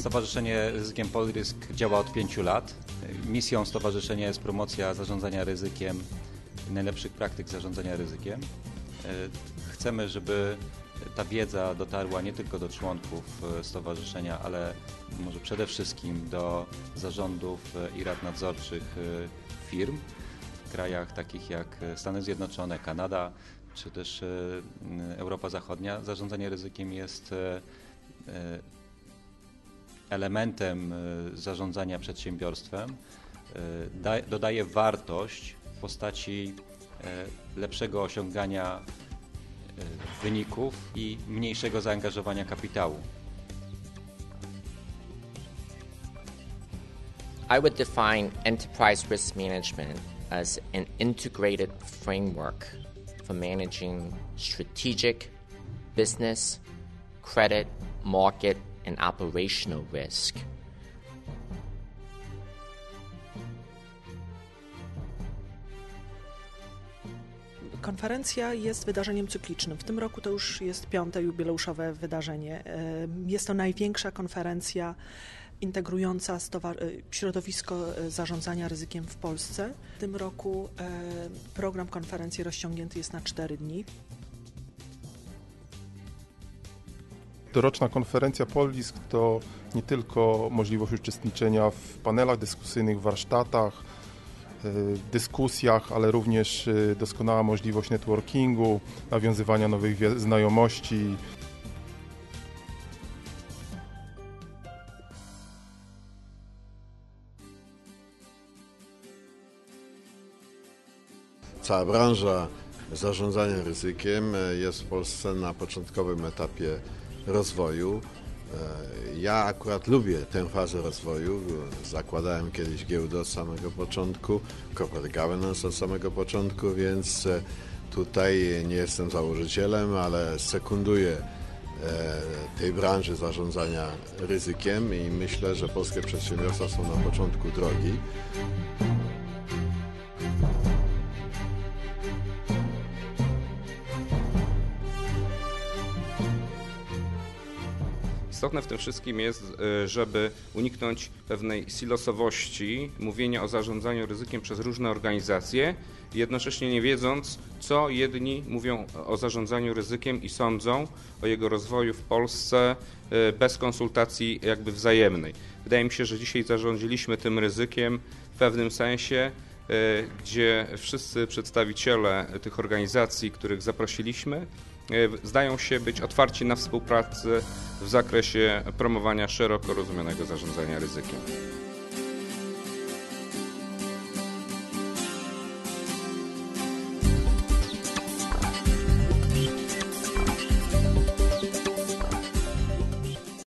Stowarzyszenie Ryzykiem Polrysk działa od pięciu lat. Misją stowarzyszenia jest promocja zarządzania ryzykiem, najlepszych praktyk zarządzania ryzykiem. E, chcemy, żeby ta wiedza dotarła nie tylko do członków e, stowarzyszenia, ale może przede wszystkim do zarządów e, i rad nadzorczych firm w krajach takich jak Stany Zjednoczone, Kanada czy też Europa Zachodnia. Zarządzanie ryzykiem jest elementem zarządzania przedsiębiorstwem. Dodaje wartość w postaci lepszego osiągania wyników i mniejszego zaangażowania kapitału. I would define enterprise risk management as an integrated framework for managing strategic, business, credit, market, and operational risk. Konferencja jest wydarzeniem cyklicznym. W tym roku to już jest piąte jubileuszowe wydarzenie. Jest to największa konferencja integrująca środowisko e, zarządzania ryzykiem w Polsce. W tym roku program konferencji rozciągnięty jest na cztery dni. Doroczna konferencja Polisk to nie tylko możliwość uczestniczenia w panelach dyskusyjnych, warsztatach, E, dyskusjach, ale również e, doskonała możliwość networkingu, nawiązywania nowych znajomości. Cała branża zarządzania ryzykiem e, jest w Polsce na początkowym etapie rozwoju. E, ja akurat lubię tę fazę rozwoju. Zakładałem kiedyś giełdę od samego początku, corporate governance od samego początku, więc e, tutaj nie jestem założycielem, ale sekunduję e, tej branży zarządzania ryzykiem i myślę, że polskie przedsiębiorstwa są na początku drogi. Istotne w tym wszystkim jest, e, żeby uniknąć pewnej silosowości, mówienia o zarządzaniu ryzykiem przez różne organizacje, jednocześnie nie wiedząc, co jedni mówią o zarządzaniu ryzykiem i sądzą o jego rozwoju w Polsce e, bez konsultacji jakby wzajemnej. Wydaje mi się, że dzisiaj zarządziliśmy tym ryzykiem w pewnym sensie, e, gdzie wszyscy przedstawiciele tych organizacji, których zaprosiliśmy, zdają się być otwarci na współpracę w zakresie promowania szeroko rozumianego zarządzania ryzykiem.